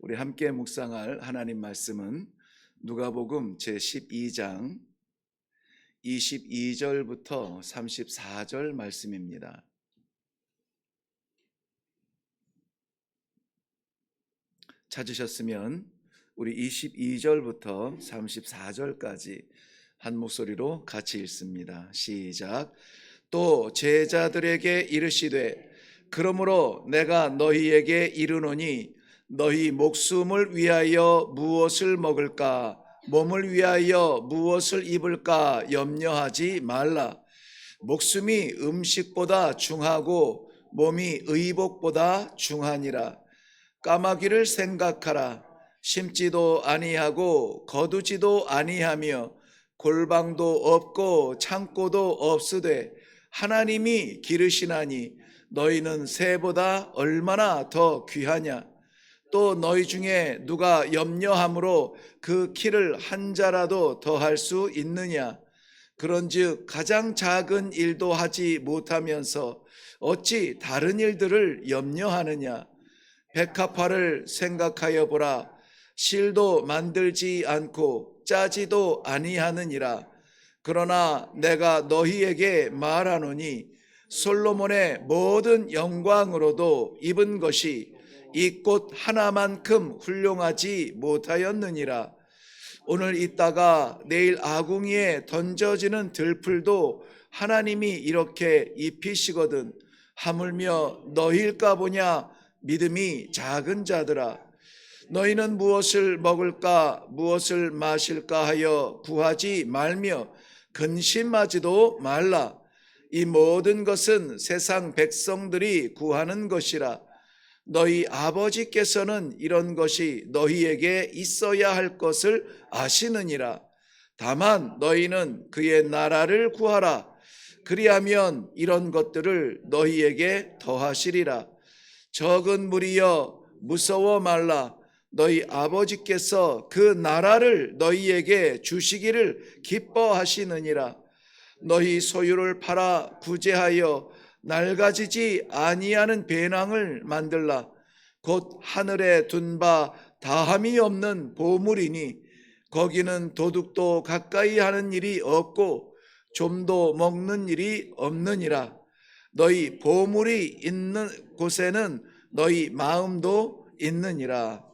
우리 함께 묵상할 하나님 말씀은 누가복음 제 12장 22절부터 34절 말씀입니다. 찾으셨으면 우리 22절부터 34절까지 한 목소리로 같이 읽습니다. 시작. 또 제자들에게 이르시되 그러므로 내가 너희에게 이르노니 너희 목숨을 위하여 무엇을 먹을까? 몸을 위하여 무엇을 입을까? 염려하지 말라. 목숨이 음식보다 중하고 몸이 의복보다 중하니라. 까마귀를 생각하라. 심지도 아니하고 거두지도 아니하며 골방도 없고 창고도 없으되 하나님이 기르시나니 너희는 새보다 얼마나 더 귀하냐 또 너희 중에 누가 염려함으로 그 키를 한 자라도 더할 수 있느냐? 그런즉 가장 작은 일도 하지 못하면서 어찌 다른 일들을 염려하느냐? 백합화를 생각하여 보라. 실도 만들지 않고 짜지도 아니하느니라. 그러나 내가 너희에게 말하노니 솔로몬의 모든 영광으로도 입은 것이 이 꽃 하나만큼 훌륭하지 못하였느니라. 오늘 있다가 내일 아궁이에 던져지는 들풀도 하나님이 이렇게 입히시거든 하물며 너희일까 보냐 믿음이 작은 자들아. 너희는 무엇을 먹을까 무엇을 마실까 하여 구하지 말며 근심하지도 말라. 이 모든 것은 세상 백성들이 구하는 것이라 너희 아버지께서는 이런 것이 너희에게 있어야 할 것을 아시느니라. 다만 너희는 그의 나라를 구하라. 그리하면 이런 것들을 너희에게 더하시리라. 적은 무리여 무서워 말라. 너희 아버지께서 그 나라를 너희에게 주시기를 기뻐하시느니라. 너희 소유를 팔아 구제하여 낡아지지 아니하는 배낭을 만들라. 곧 하늘에 둔 바 다함이 없는 보물이니 거기는 도둑도 가까이 하는 일이 없고 좀도 먹는 일이 없느니라. 너희 보물이 있는 곳에는 너희 마음도 있느니라.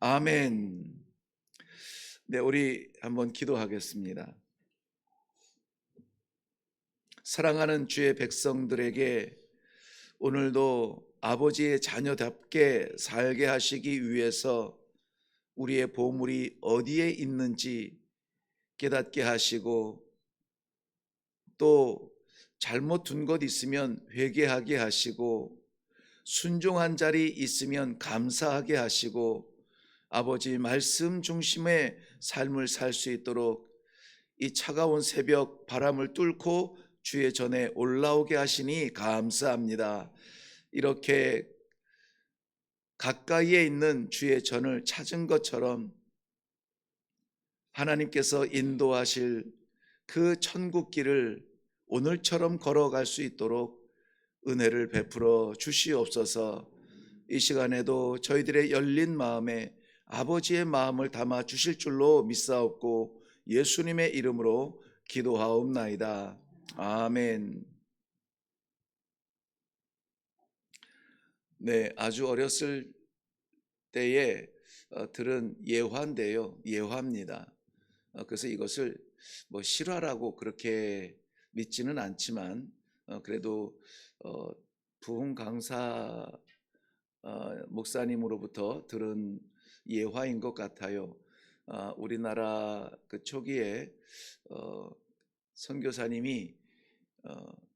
아멘. 네 우리 한번 기도하겠습니다 사랑하는 주의 백성들에게 오늘도 아버지의 자녀답게 살게 하시기 위해서 우리의 보물이 어디에 있는지 깨닫게 하시고 또 잘못 둔 것 있으면 회개하게 하시고 순종한 자리 있으면 감사하게 하시고 아버지 말씀 중심의 삶을 살 수 있도록 이 차가운 새벽 바람을 뚫고 주의 전에 올라오게 하시니 감사합니다. 이렇게 가까이에 있는 주의 전을 찾은 것처럼 하나님께서 인도하실 그 천국 길을 오늘처럼 걸어갈 수 있도록 은혜를 베풀어 주시옵소서 이 시간에도 저희들의 열린 마음에 아버지의 마음을 담아 주실 줄로 믿사옵고 예수님의 이름으로 기도하옵나이다. 아멘. 네, 아주 어렸을 때에 어, 들은 예화인데요. 예화입니다. 어, 그래서 이것을 뭐 실화라고 그렇게 믿지는 않지만 어, 그래도 어, 부흥 강사 어, 목사님으로부터 들은 예화인 것 같아요. 아, 우리나라 그 초기에 어, 선교사님이 어,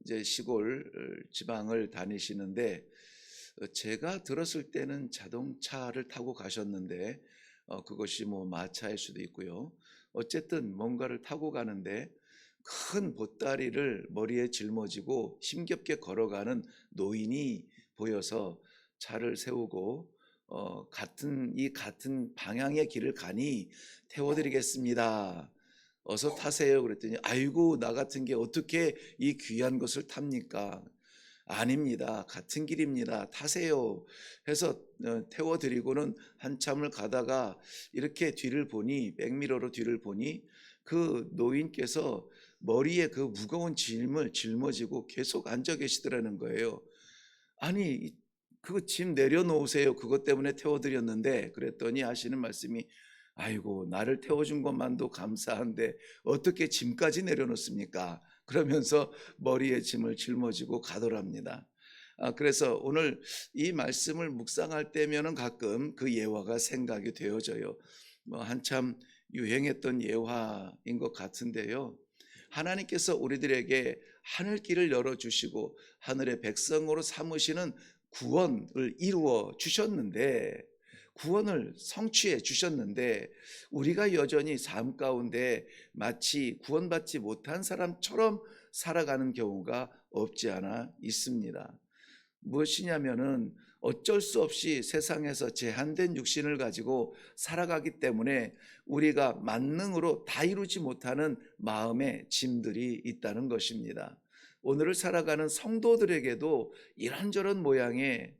이제 시골 지방을 다니시는데 어, 제가 들었을 때는 자동차를 타고 가셨는데 어, 그것이 뭐 마차일 수도 있고요. 어쨌든 뭔가를 타고 가는데 큰 보따리를 머리에 짊어지고 힘겹게 걸어가는 노인이 보여서 차를 세우고 어, 같은 이 같은 방향의 길을 가니 태워드리겠습니다. 어서 타세요. 그랬더니 아이고 나 같은 게 어떻게 이 귀한 것을 탑니까? 아닙니다. 같은 길입니다. 타세요. 해서 어, 태워드리고는 한참을 가다가 이렇게 뒤를 보니 백미러로 뒤를 보니 그 노인께서 머리에 그 무거운 짐을 짊어지고 계속 앉아 계시더라는 거예요. 아니 그거 짐 내려놓으세요. 그것 때문에 태워드렸는데 그랬더니 하시는 말씀이 아이고 나를 태워준 것만도 감사한데 어떻게 짐까지 내려놓습니까? 그러면서 머리에 짐을 짊어지고 가더랍니다. 아, 그래서 오늘 이 말씀을 묵상할 때면은 가끔 그 예화가 생각이 되어져요. 뭐 한참 유행했던 예화인 것 같은데요. 하나님께서 우리들에게 하늘길을 열어주시고 하늘의 백성으로 삼으시는 구원을 이루어 주셨는데 구원을 성취해 주셨는데 우리가 여전히 삶 가운데 마치 구원받지 못한 사람처럼 살아가는 경우가 없지 않아 있습니다. 무엇이냐면은 어쩔 수 없이 세상에서 제한된 육신을 가지고 살아가기 때문에 우리가 만능으로 다 이루지 못하는 마음의 짐들이 있다는 것입니다. 오늘을 살아가는 성도들에게도 이런저런 모양의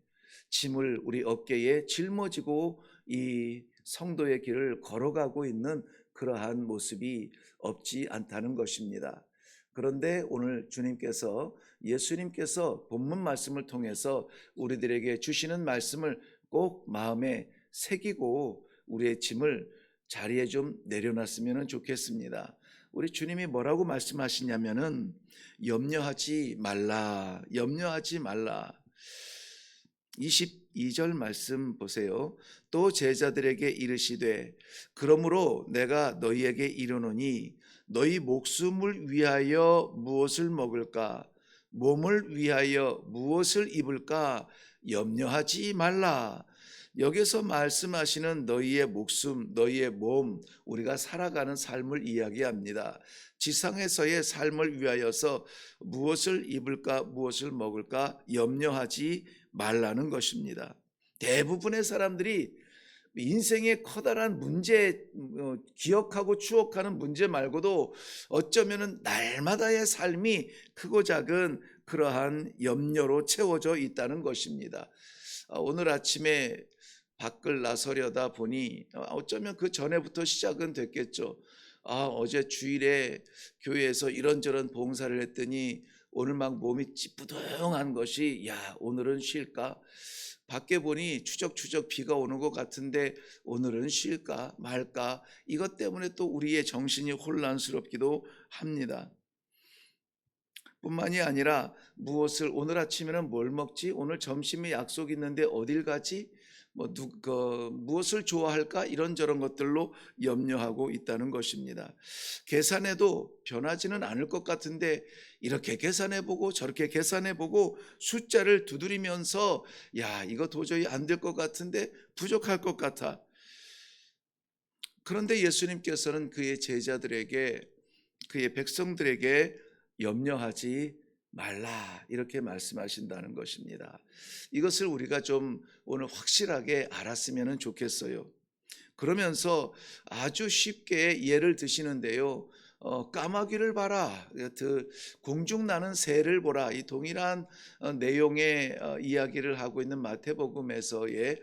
짐을 우리 어깨에 짊어지고 이 성도의 길을 걸어가고 있는 그러한 모습이 없지 않다는 것입니다. 그런데 오늘 주님께서 예수님께서 본문 말씀을 통해서 우리들에게 주시는 말씀을 꼭 마음에 새기고 우리의 짐을 자리에 좀 내려놨으면 좋겠습니다. 우리 주님이 뭐라고 말씀하시냐면은 염려하지 말라, 염려하지 말라. 22절 말씀 보세요. 또 제자들에게 이르시되 그러므로 내가 너희에게 이르노니 너희 목숨을 위하여 무엇을 먹을까 몸을 위하여 무엇을 입을까 염려하지 말라. 여기서 말씀하시는 너희의 목숨, 너희의 몸, 우리가 살아가는 삶을 이야기합니다. 지상에서의 삶을 위하여서 무엇을 입을까, 무엇을 먹을까 염려하지 말라는 것입니다. 대부분의 사람들이 인생의 커다란 문제, 어, 기억하고 추억하는 문제 말고도 어쩌면은 날마다의 삶이 크고 작은 그러한 염려로 채워져 있다는 것입니다. 아, 오늘 아침에 밖을 나서려다 보니 어, 어쩌면 그 전에부터 시작은 됐겠죠. 아, 어제 주일에 교회에서 이런저런 봉사를 했더니 오늘 막 몸이 찌뿌둥한 것이 야, 오늘은 쉴까? 밖에 보니 추적추적 비가 오는 것 같은데 오늘은 쉴까 말까 이것 때문에 또 우리의 정신이 혼란스럽기도 합니다. 뿐만이 아니라 무엇을 오늘 아침에는 뭘 먹지? 오늘 점심에 약속 있는데 어딜 가지? 뭐 누, 그, 무엇을 좋아할까 이런 저런 것들로 염려하고 있다는 것입니다. 계산해도 변하지는 않을 것 같은데 이렇게 계산해 보고 저렇게 계산해 보고 숫자를 두드리면서 야 이거 도저히 안 될 것 같은데 부족할 것 같아. 그런데 예수님께서는 그의 제자들에게 그의 백성들에게 염려하지 말라 이렇게 말씀하신다는 것입니다. 이것을 우리가 좀 오늘 확실하게 알았으면 좋겠어요. 그러면서 아주 쉽게 예를 드시는데요. 어, 까마귀를 봐라. 그 공중 나는 새를 보라. 이 동일한 어, 내용의 어, 이야기를 하고 있는 마태복음에서의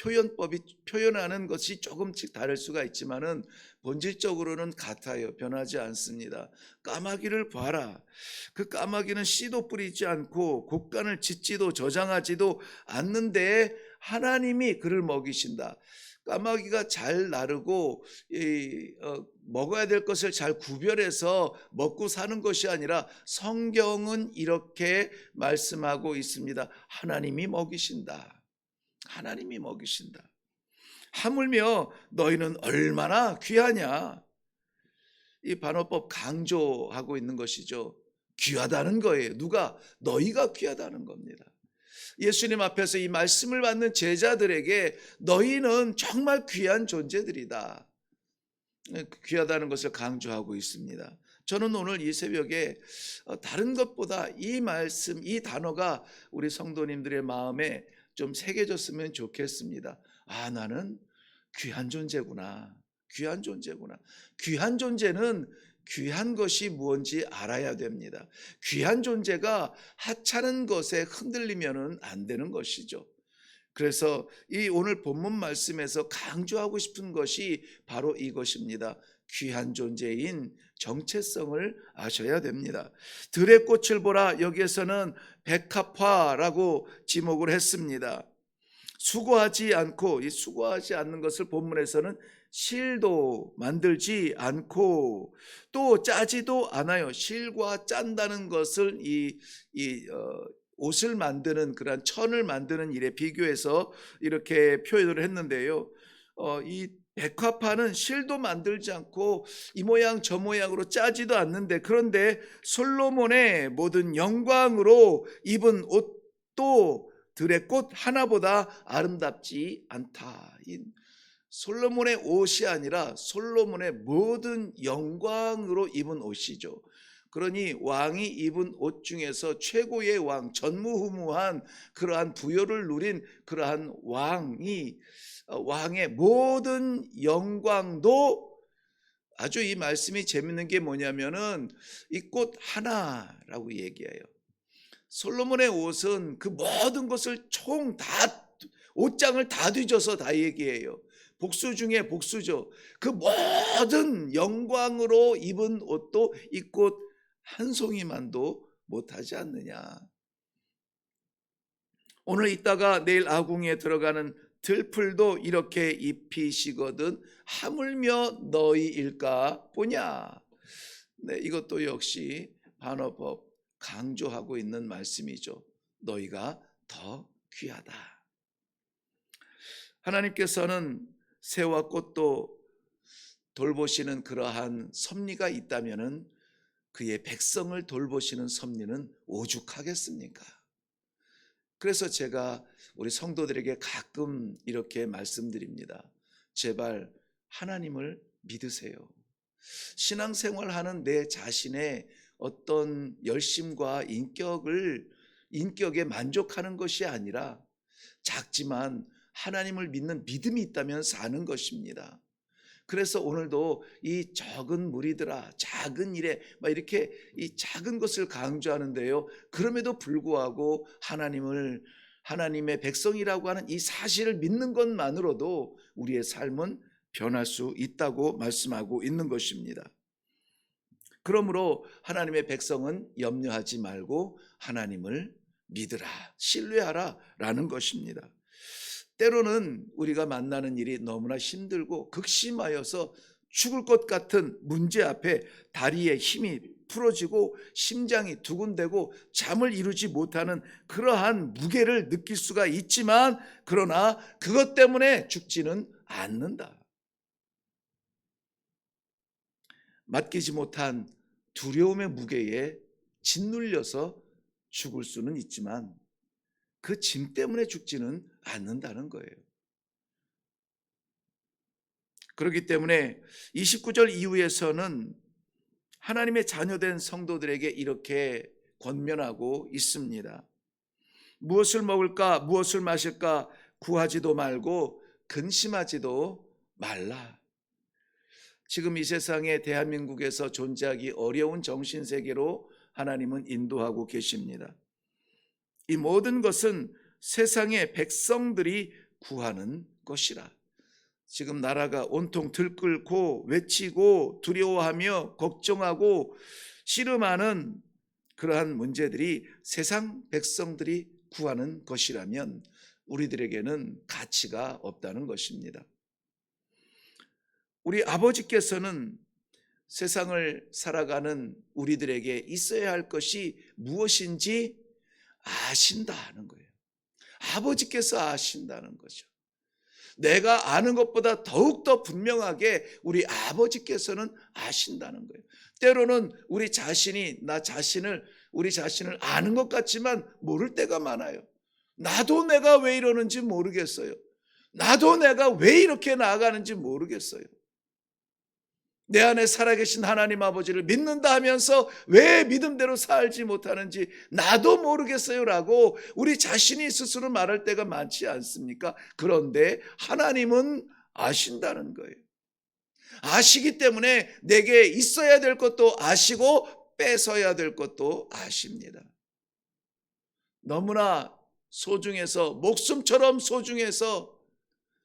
표현법이 표현하는 것이 조금씩 다를 수가 있지만은 본질적으로는 같아요. 변하지 않습니다. 까마귀를 봐라. 그 까마귀는 씨도 뿌리지 않고 곡간을 짓지도 저장하지도 않는데 하나님이 그를 먹이신다. 까마귀가 잘 나르고 이, 어, 먹어야 될 것을 잘 구별해서 먹고 사는 것이 아니라 성경은 이렇게 말씀하고 있습니다. 하나님이 먹이신다. 하나님이 먹이신다. 하물며 너희는 얼마나 귀하냐. 이 반어법 강조하고 있는 것이죠. 귀하다는 거예요. 누가? 너희가 귀하다는 겁니다. 예수님 앞에서 이 말씀을 받는 제자들에게 너희는 정말 귀한 존재들이다. 귀하다는 것을 강조하고 있습니다. 저는 오늘 이 새벽에 어, 다른 것보다 이 말씀, 이 단어가 우리 성도님들의 마음에 좀 새겨졌으면 좋겠습니다. 아, 나는 귀한 존재구나. 귀한 존재구나. 귀한 존재는 귀한 것이 무언지 알아야 됩니다. 귀한 존재가 하찮은 것에 흔들리면은 안 되는 것이죠. 그래서 이 오늘 본문 말씀에서 강조하고 싶은 것이 바로 이것입니다. 귀한 존재인 정체성을 아셔야 됩니다. 들의 꽃을 보라 여기에서는 백합화라고 지목을 했습니다. 수고하지 않고 이 수고하지 않는 것을 본문에서는 실도 만들지 않고 또 짜지도 않아요. 실과 짠다는 것을 이, 이 어, 옷을 만드는 그런 천을 만드는 일에 비교해서 이렇게 표현을 했는데요. 어, 이 백화파는 실도 만들지 않고 이 모양 저 모양으로 짜지도 않는데 그런데 솔로몬의 모든 영광으로 입은 옷도 들의 꽃 하나보다 아름답지 않다. 이 솔로몬의 옷이 아니라 솔로몬의 모든 영광으로 입은 옷이죠. 그러니 왕이 입은 옷 중에서 최고의 왕, 전무후무한 그러한 부여를 누린 그러한 왕이 어, 왕의 모든 영광도 아주 이 말씀이 재밌는 게 뭐냐면은 이 꽃 하나라고 얘기해요. 솔로몬의 옷은 그 모든 것을 총 다 옷장을 다 뒤져서 다 얘기해요. 복수 중에 복수죠. 그 모든 영광으로 입은 옷도 이 꽃 한 송이만도 못하지 않느냐. 오늘 이따가 내일 아궁에 들어가는 들풀도 이렇게 입히시거든 하물며 너희일까 보냐. 네, 이것도 역시 반어법 강조하고 있는 말씀이죠. 너희가 더 귀하다. 하나님께서는 새와 꽃도 돌보시는 그러한 섭리가 있다면은 그의 백성을 돌보시는 섭리는 오죽하겠습니까? 그래서 제가 우리 성도들에게 가끔 이렇게 말씀드립니다. 제발 하나님을 믿으세요. 신앙생활 하는 내 자신의 어떤 열심과 인격을 인격에 만족하는 것이 아니라 작지만 하나님을 믿는 믿음이 있다면 사는 것입니다. 그래서 오늘도 이 적은 무리들아 작은 일에 막 이렇게 이 작은 것을 강조하는데요. 그럼에도 불구하고 하나님을 하나님의 백성이라고 하는 이 사실을 믿는 것만으로도 우리의 삶은 변할 수 있다고 말씀하고 있는 것입니다. 그러므로 하나님의 백성은 염려하지 말고 하나님을 믿으라, 신뢰하라 라는 것입니다. 때로는 우리가 만나는 일이 너무나 힘들고 극심하여서 죽을 것 같은 문제 앞에 다리에 힘이 풀어지고 심장이 두근대고 잠을 이루지 못하는 그러한 무게를 느낄 수가 있지만 그러나 그것 때문에 죽지는 않는다. 맡기지 못한 두려움의 무게에 짓눌려서 죽을 수는 있지만 그 짐 때문에 죽지는 않는다는 거예요. 그렇기 때문에 29절 이후에서는 하나님의 자녀된 성도들에게 이렇게 권면하고 있습니다. 무엇을 먹을까, 무엇을 마실까 구하지도 말고 근심하지도 말라. 지금 이 세상에 대한민국에서 존재하기 어려운 정신세계로 하나님은 인도하고 계십니다. 이 모든 것은 세상의 백성들이 구하는 것이라. 지금 나라가 온통 들끓고 외치고 두려워하며 걱정하고 씨름하는 그러한 문제들이 세상 백성들이 구하는 것이라면 우리들에게는 가치가 없다는 것입니다. 우리 아버지께서는 세상을 살아가는 우리들에게 있어야 할 것이 무엇인지 아신다는 거예요. 아버지께서 아신다는 거죠. 내가 아는 것보다 더욱더 분명하게 우리 아버지께서는 아신다는 거예요. 때로는 우리 자신이 나 자신을 우리 자신을 아는 것 같지만 모를 때가 많아요. 나도 내가 왜 이러는지 모르겠어요. 나도 내가 왜 이렇게 나아가는지 모르겠어요. 내 안에 살아계신 하나님 아버지를 믿는다 하면서 왜 믿음대로 살지 못하는지 나도 모르겠어요라고 우리 자신이 스스로 말할 때가 많지 않습니까? 그런데 하나님은 아신다는 거예요. 아시기 때문에 내게 있어야 될 것도 아시고 뺏어야 될 것도 아십니다. 너무나 소중해서 목숨처럼 소중해서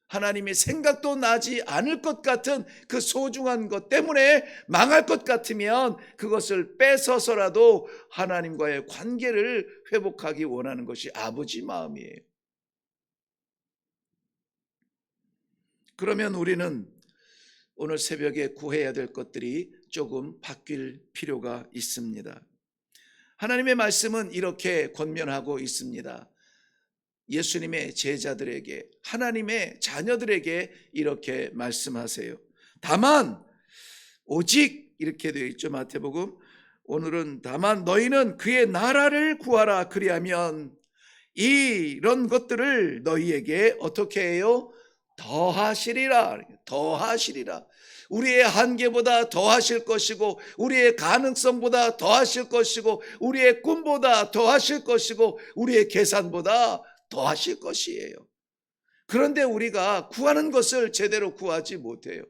하나님의 생각도 나지 않을 것 같은 그 소중한 것 때문에 망할 것 같으면 그것을 뺏어서라도 하나님과의 관계를 회복하기 원하는 것이 아버지 마음이에요. 그러면 우리는 오늘 새벽에 구해야 될 것들이 조금 바뀔 필요가 있습니다. 하나님의 말씀은 이렇게 권면하고 있습니다. 예수님의 제자들에게, 하나님의 자녀들에게 이렇게 말씀하세요. 다만, 오직, 이렇게 되어 있죠. 마태복음. 오늘은 다만 너희는 그의 나라를 구하라. 그리하면 이런 것들을 너희에게 어떻게 해요? 더하시리라. 더하시리라. 우리의 한계보다 더하실 것이고, 우리의 가능성보다 더하실 것이고, 우리의 꿈보다 더하실 것이고, 우리의 계산보다 더하실 것이에요. 그런데 우리가 구하는 것을 제대로 구하지 못해요.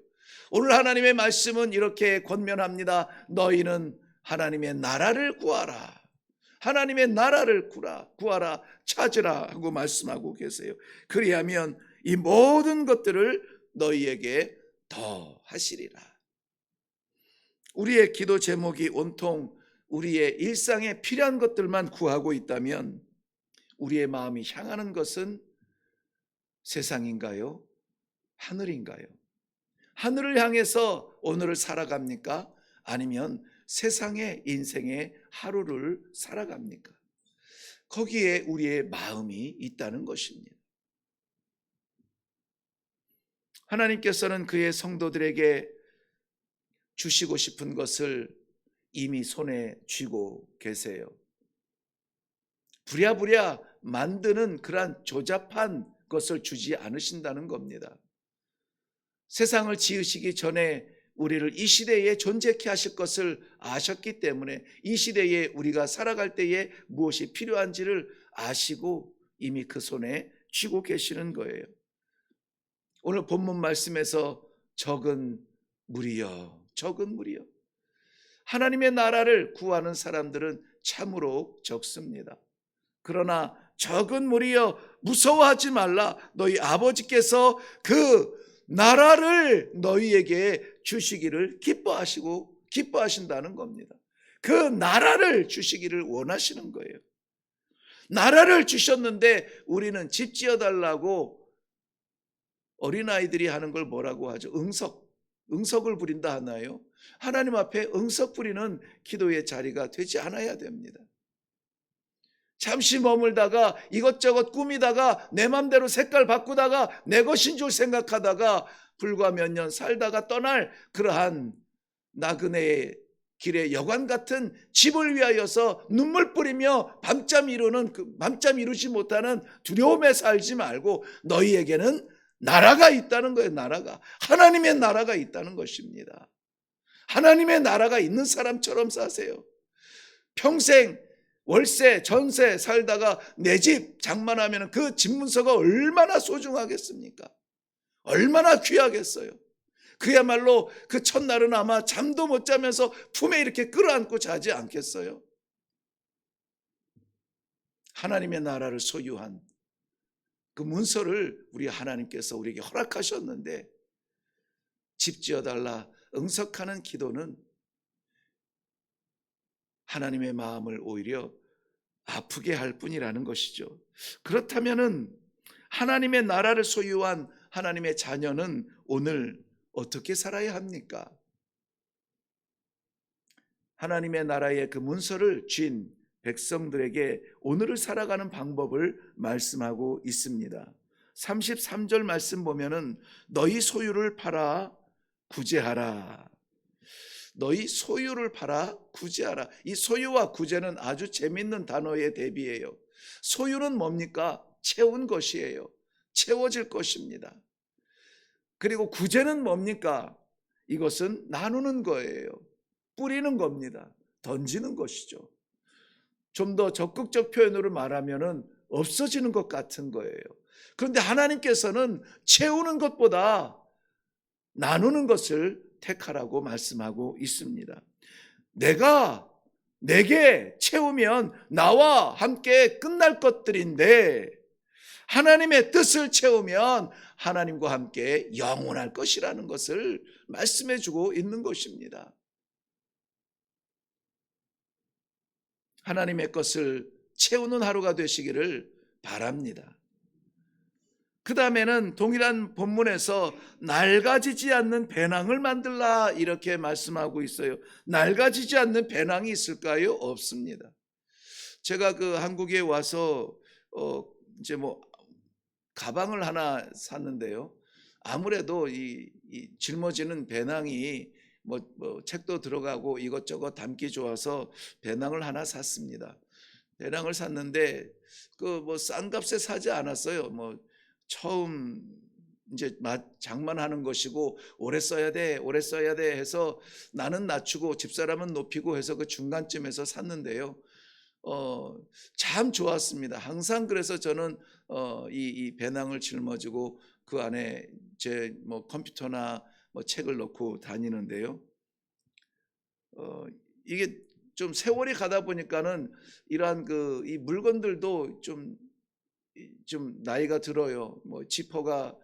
오늘 하나님의 말씀은 이렇게 권면합니다. 너희는 하나님의 나라를 구하라. 하나님의 나라를 구라, 구하라, 찾으라 하고 말씀하고 계세요. 그리하면 이 모든 것들을 너희에게 더 하시리라. 우리의 기도 제목이 온통 우리의 일상에 필요한 것들만 구하고 있다면 우리의 마음이 향하는 것은 세상인가요? 하늘인가요? 하늘을 향해서 오늘을 살아갑니까? 아니면 세상의 인생의 하루를 살아갑니까? 거기에 우리의 마음이 있다는 것입니다. 하나님께서는 그의 성도들에게 주시고 싶은 것을 이미 손에 쥐고 계세요. 부랴부랴 만드는 그러한 조잡한 것을 주지 않으신다는 겁니다. 세상을 지으시기 전에 우리를 이 시대에 존재케 하실 것을 아셨기 때문에 이 시대에 우리가 살아갈 때에 무엇이 필요한지를 아시고 이미 그 손에 쥐고 계시는 거예요. 오늘 본문 말씀에서 적은 무리여, 적은 무리여. 하나님의 나라를 구하는 사람들은 참으로 적습니다. 그러나 적은 무리여 무서워하지 말라. 너희 아버지께서 그 나라를 너희에게 주시기를 기뻐하시고 기뻐하신다는 겁니다. 그 나라를 주시기를 원하시는 거예요. 나라를 주셨는데 우리는 집 지어 달라고 어린아이들이 하는 걸 뭐라고 하죠? 응석. 응석을 부린다 하나요? 하나님 앞에 응석 부리는 기도의 자리가 되지 않아야 됩니다. 잠시 머물다가 이것저것 꾸미다가 내 맘대로 색깔 바꾸다가 내 것인 줄 생각하다가 불과 몇 년 살다가 떠날 그러한 나그네의 길의 여관 같은 집을 위하여서 눈물 뿌리며 밤잠 이루는 그 밤잠 이루지 못하는 두려움에 살지 말고 너희에게는 나라가 있다는 거예요. 나라가 하나님의 나라가 있다는 것입니다. 하나님의 나라가 있는 사람처럼 사세요. 평생 월세, 전세 살다가 내 집 장만하면 그 집 문서가 얼마나 소중하겠습니까? 얼마나 귀하겠어요. 그야말로 그 첫날은 아마 잠도 못 자면서 품에 이렇게 끌어안고 자지 않겠어요? 하나님의 나라를 소유한 그 문서를 우리 하나님께서 우리에게 허락하셨는데 집 지어달라 응석하는 기도는 하나님의 마음을 오히려 아프게 할 뿐이라는 것이죠. 그렇다면은 하나님의 나라를 소유한 하나님의 자녀는 오늘 어떻게 살아야 합니까? 하나님의 나라의 그 문서를 쥔 백성들에게 오늘을 살아가는 방법을 말씀하고 있습니다. 33절 말씀 보면은 너희 소유를 팔아 구제하라. 너희 소유를 팔아 구제하라. 이 소유와 구제는 아주 재밌는 단어의 대비예요. 소유는 뭡니까? 채운 것이에요. 채워질 것입니다. 그리고 구제는 뭡니까? 이것은 나누는 거예요. 뿌리는 겁니다. 던지는 것이죠. 좀 더 적극적 표현으로 말하면은 없어지는 것 같은 거예요. 그런데 하나님께서는 채우는 것보다 나누는 것을 택하라고 말씀하고 있습니다. 내가 내게 채우면 나와 함께 끝날 것들인데 하나님의 뜻을 채우면 하나님과 함께 영원할 것이라는 것을 말씀해 주고 있는 것입니다. 하나님의 것을 채우는 하루가 되시기를 바랍니다. 그 다음에는 동일한 본문에서 낡아지지 않는 배낭을 만들라 이렇게 말씀하고 있어요. 낡아지지 않는 배낭이 있을까요? 없습니다. 제가 그 한국에 와서 어 이제 뭐 가방을 하나 샀는데요. 아무래도 이, 이 짊어지는 배낭이 뭐, 뭐 책도 들어가고 이것저것 담기 좋아서 배낭을 하나 샀습니다. 배낭을 샀는데 그 뭐 싼 값에 사지 않았어요. 뭐 처음 이제 마- 장만하는 것이고 오래 써야 돼, 오래 써야 돼 해서 나는 낮추고 집사람은 높이고 해서 그 중간쯤에서 샀는데요. 어, 참 좋았습니다. 항상 그래서 저는 어, 이, 이 배낭을 짊어지고 그 안에 제 뭐 컴퓨터나 뭐 책을 넣고 다니는데요. 어, 이게 좀 세월이 가다 보니까는 이러한 그 이 물건들도 좀, 이- 좀 나이가 들어요. 뭐 지퍼가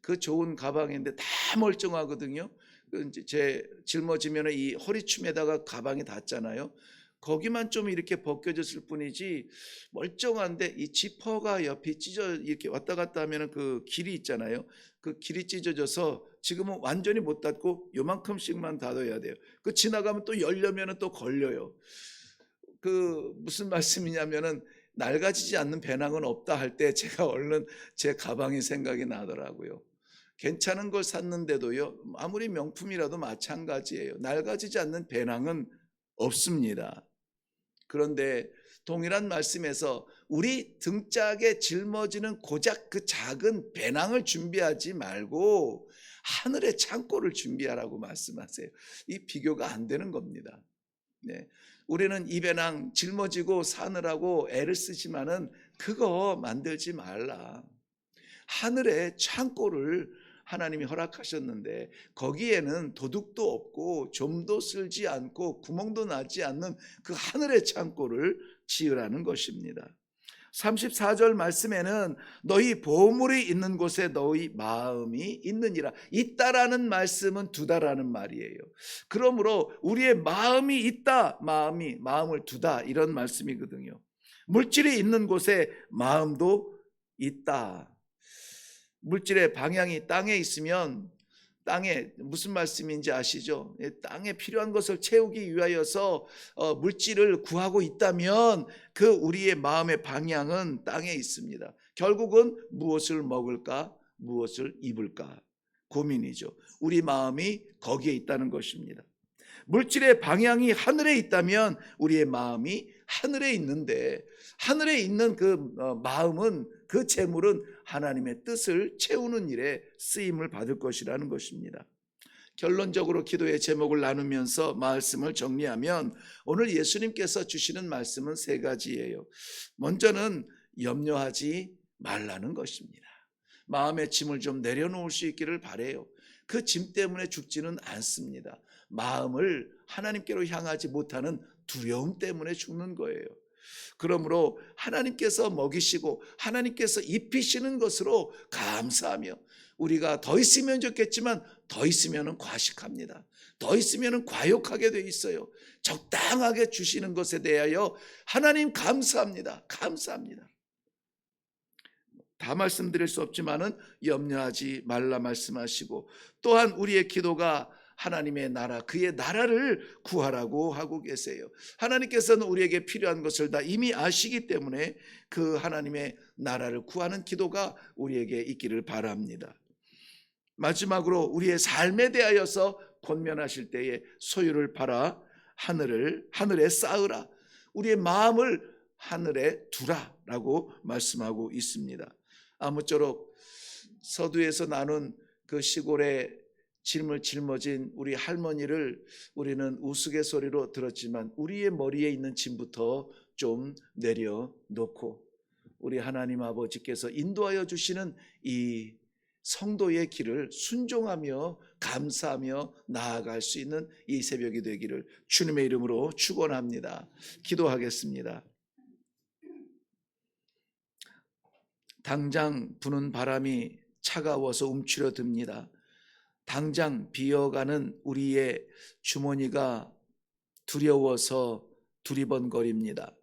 그 좋은 가방인데 다 멀쩡하거든요. 그제 짊어지면 이 허리춤에다가 가방이 닿잖아요. 거기만 좀 이렇게 벗겨졌을 뿐이지 멀쩡한데 이 지퍼가 옆이 찢어 이렇게 왔다 갔다 하면은 그 길이 있잖아요. 그 길이 찢어져서 지금은 완전히 못 닫고 요만큼씩만 닫아야 돼요. 그 지나가면 또 열려면은 또 걸려요. 그 무슨 말씀이냐면은 낡아지지 않는 배낭은 없다 할 때 제가 얼른 제 가방이 생각이 나더라고요. 괜찮은 걸 샀는데도요. 아무리 명품이라도 마찬가지예요. 낡아지지 않는 배낭은 없습니다. 그런데 동일한 말씀에서 우리 등짝에 짊어지는 고작 그 작은 배낭을 준비하지 말고 하늘의 창고를 준비하라고 말씀하세요. 이 비교가 안 되는 겁니다. 네. 우리는 이 배낭 짊어지고 사느라고 애를 쓰지만은 그거 만들지 말라. 하늘의 창고를 하나님이 허락하셨는데 거기에는 도둑도 없고 좀도 쓸지 않고 구멍도 나지 않는 그 하늘의 창고를 지으라는 것입니다. 34절 말씀에는 너희 보물이 있는 곳에 너희 마음이 있느니라. 있다라는 말씀은 두다라는 말이에요. 그러므로 우리의 마음이 있다, 마음이 마음을 두다 이런 말씀이거든요. 물질이 있는 곳에 마음도 있다. 물질의 방향이 땅에 있으면 땅에 무슨 말씀인지 아시죠? 예, 땅에 필요한 것을 채우기 위하여서 어, 물질을 구하고 있다면 그 우리의 마음의 방향은 땅에 있습니다. 결국은 무엇을 먹을까, 무엇을 입을까 고민이죠. 우리 마음이 거기에 있다는 것입니다. 물질의 방향이 하늘에 있다면 우리의 마음이 하늘에 있는데 하늘에 있는 그 어, 마음은 그 재물은 하나님의 뜻을 채우는 일에 쓰임을 받을 것이라는 것입니다. 결론적으로 기도의 제목을 나누면서 말씀을 정리하면 오늘 예수님께서 주시는 말씀은 세 가지예요. 먼저는 염려하지 말라는 것입니다. 마음의 짐을 좀 내려놓을 수 있기를 바래요. 그 짐 때문에 죽지는 않습니다. 마음을 하나님께로 향하지 못하는 두려움 때문에 죽는 거예요. 그러므로 하나님께서 먹이시고 하나님께서 입히시는 것으로 감사하며 우리가 더 있으면 좋겠지만 더 있으면 과식합니다. 더 있으면 과욕하게 돼 있어요. 적당하게 주시는 것에 대하여 하나님 감사합니다. 감사합니다. 다 말씀드릴 수 없지만은 염려하지 말라 말씀하시고 또한 우리의 기도가 하나님의 나라, 그의 나라를 구하라고 하고 계세요. 하나님께서는 우리에게 필요한 것을 다 이미 아시기 때문에 그 하나님의 나라를 구하는 기도가 우리에게 있기를 바랍니다. 마지막으로 우리의 삶에 대하여서 권면하실 때에 소유를 팔아 하늘을 하늘에 쌓으라. 우리의 마음을 하늘에 두라라고 말씀하고 있습니다. 아무쪼록 서두에서 나눈 그 시골의 짐을 짊어진 우리 할머니를 우리는 우스갯소리로 들었지만 우리의 머리에 있는 짐부터 좀 내려놓고 우리 하나님 아버지께서 인도하여 주시는 이 성도의 길을 순종하며 감사하며 나아갈 수 있는 이 새벽이 되기를 주님의 이름으로 축원합니다. 기도하겠습니다. 당장 부는 바람이 차가워서 움츠려 듭니다. 당장 비어가는 우리의 주머니가 두려워서 두리번거립니다.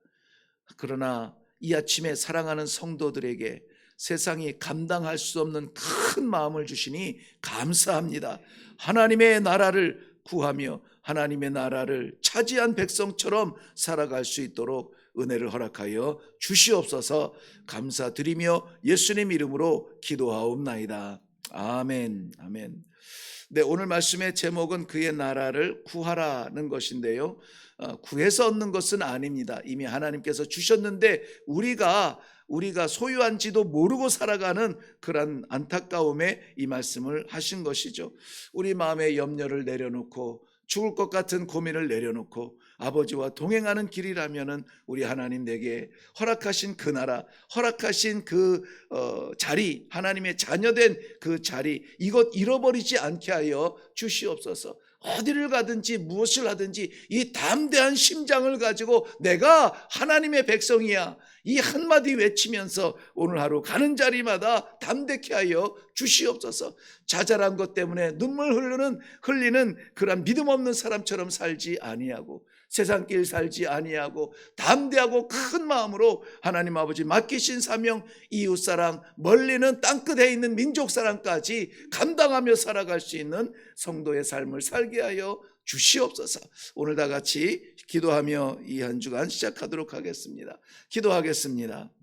그러나 이 아침에 사랑하는 성도들에게 세상이 감당할 수 없는 큰 마음을 주시니 감사합니다. 하나님의 나라를 구하며 하나님의 나라를 차지한 백성처럼 살아갈 수 있도록 은혜를 허락하여 주시옵소서 감사드리며 예수님 이름으로 기도하옵나이다. 아멘. 아멘. 네, 오늘 말씀의 제목은 그의 나라를 구하라는 것인데요. 어, 구해서 얻는 것은 아닙니다. 이미 하나님께서 주셨는데 우리가 우리가 소유한지도 모르고 살아가는 그런 안타까움에 이 말씀을 하신 것이죠. 우리 마음의 염려를 내려놓고 죽을 것 같은 고민을 내려놓고 아버지와 동행하는 길이라면은 우리 하나님 내게 허락하신 그 나라, 허락하신 그 어, 자리, 하나님의 자녀된 그 자리, 이것 잃어버리지 않게 하여 주시옵소서. 어디를 가든지 무엇을 하든지 이 담대한 심장을 가지고 내가 하나님의 백성이야. 이 한마디 외치면서 오늘 하루 가는 자리마다 담대케 하여 주시옵소서. 자잘한 것 때문에 눈물 흐르는 흘리는 그런 믿음 없는 사람처럼 살지 아니하고 세상 길 살지 아니하고 담대하고 큰 마음으로 하나님 아버지 맡기신 사명 이웃 사랑 멀리는 땅끝에 있는 민족 사랑까지 감당하며 살아갈 수 있는 성도의 삶을 살게 하여 주시옵소서. 오늘 다 같이 기도하며 이 한 주간 시작하도록 하겠습니다. 기도하겠습니다.